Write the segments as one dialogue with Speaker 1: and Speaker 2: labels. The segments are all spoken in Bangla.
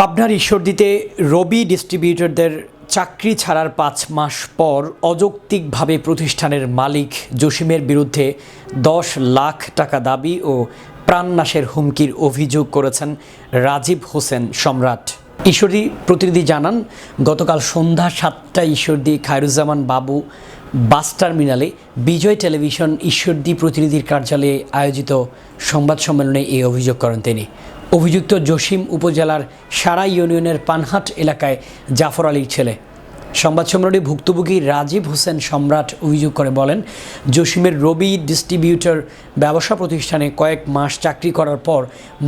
Speaker 1: পাবনার ঈশ্বরদীতে রবি ডিস্ট্রিবিউটরদের চাকরি ছাড়ার পাঁচ মাস পর অযৌক্তিকভাবে প্রতিষ্ঠানের মালিক জসিমের বিরুদ্ধে দশ লাখ টাকা দাবি ও প্রাণনাশের হুমকির অভিযোগ করেছেন রাজীব হোসেন সম্রাট। ঈশ্বরদী প্রতিনিধি জানান, গতকাল সন্ধ্যা সাতটা ঈশ্বরদী খায়রুজ্জামান বাবু বাস টার্মিনালে বিজয় টেলিভিশন ঈশ্বরদী প্রতিনিধির কার্যালয়ে আয়োজিত সংবাদ সম্মেলনে এই অভিযোগ করেন তিনি। অভিযুক্ত জসিম উপজেলার সারা ইউনিয়নের পানহাট এলাকায় জাফর আলীর ছেলে। সংবাদ সম্মেলনে ভুক্তভোগী রাজীব হোসেন সম্রাট অভিযোগ করে বলেন, জসিমের রবি ডিস্ট্রিবিউটর ব্যবসা প্রতিষ্ঠানে কয়েক মাস চাকরি করার পর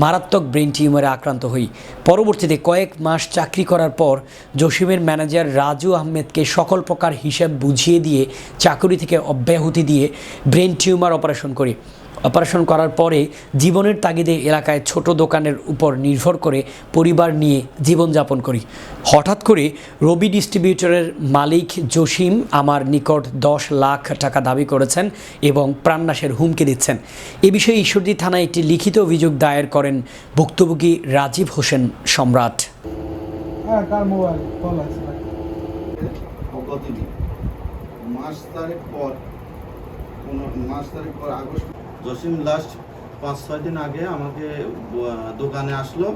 Speaker 1: মারাত্মক ব্রেন টিউমারে আক্রান্ত হই। পরবর্তীতে কয়েক মাস চাকরি করার পর জসিমের ম্যানেজার রাজু আহমেদকে সকল প্রকার হিসাব বুঝিয়ে দিয়ে চাকরি থেকে অব্যাহতি দিয়ে ব্রেন টিউমার অপারেশন করি। অপারেশন করার পরে জীবনের তাগিদে এলাকায় ছোট দোকানের উপর নির্ভর করে পরিবার নিয়ে জীবনযাপন করি। হঠাৎ করে রবি ডিস্ট্রিবিউটরের মালিক জসিম আমার নিকট দশ লাখ টাকা দাবি করেছেন এবং প্রাণনাশের হুমকি দিচ্ছেন। এ বিষয়ে ঈশ্বরদী থানায় একটি লিখিত অভিযোগ দায়ের করেন ভুক্তভোগী রাজীব হোসেন সম্রাট।
Speaker 2: হ্যাঁ কার মোবাইল কল আছে।
Speaker 3: মাস তারিখ পর মাস তারিখ পর আগস্ট জসিম লাস্ট পাঁচ, ছয় দিন আগে আমাকে দোকানে আসলো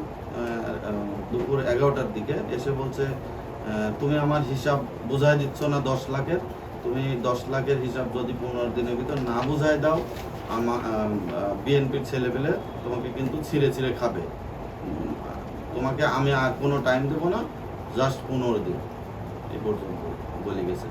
Speaker 3: দুপুর এগারোটার দিকে। এসে বলছে তুমি আমার হিসাব বুঝাই দিচ্ছ না দশ লাখের। তুমি দশ লাখের হিসাব যদি পনেরো দিনের ভিতর না বুঝাই দাও আমার বিএনপির ছেলে পেলে তোমাকে কিন্তু ছিঁড়ে ছিঁড়ে খাবে। তোমাকে আমি আর কোনো টাইম দেবো না জাস্ট পনেরো দিন। এই পর্যন্ত বলে গেছে।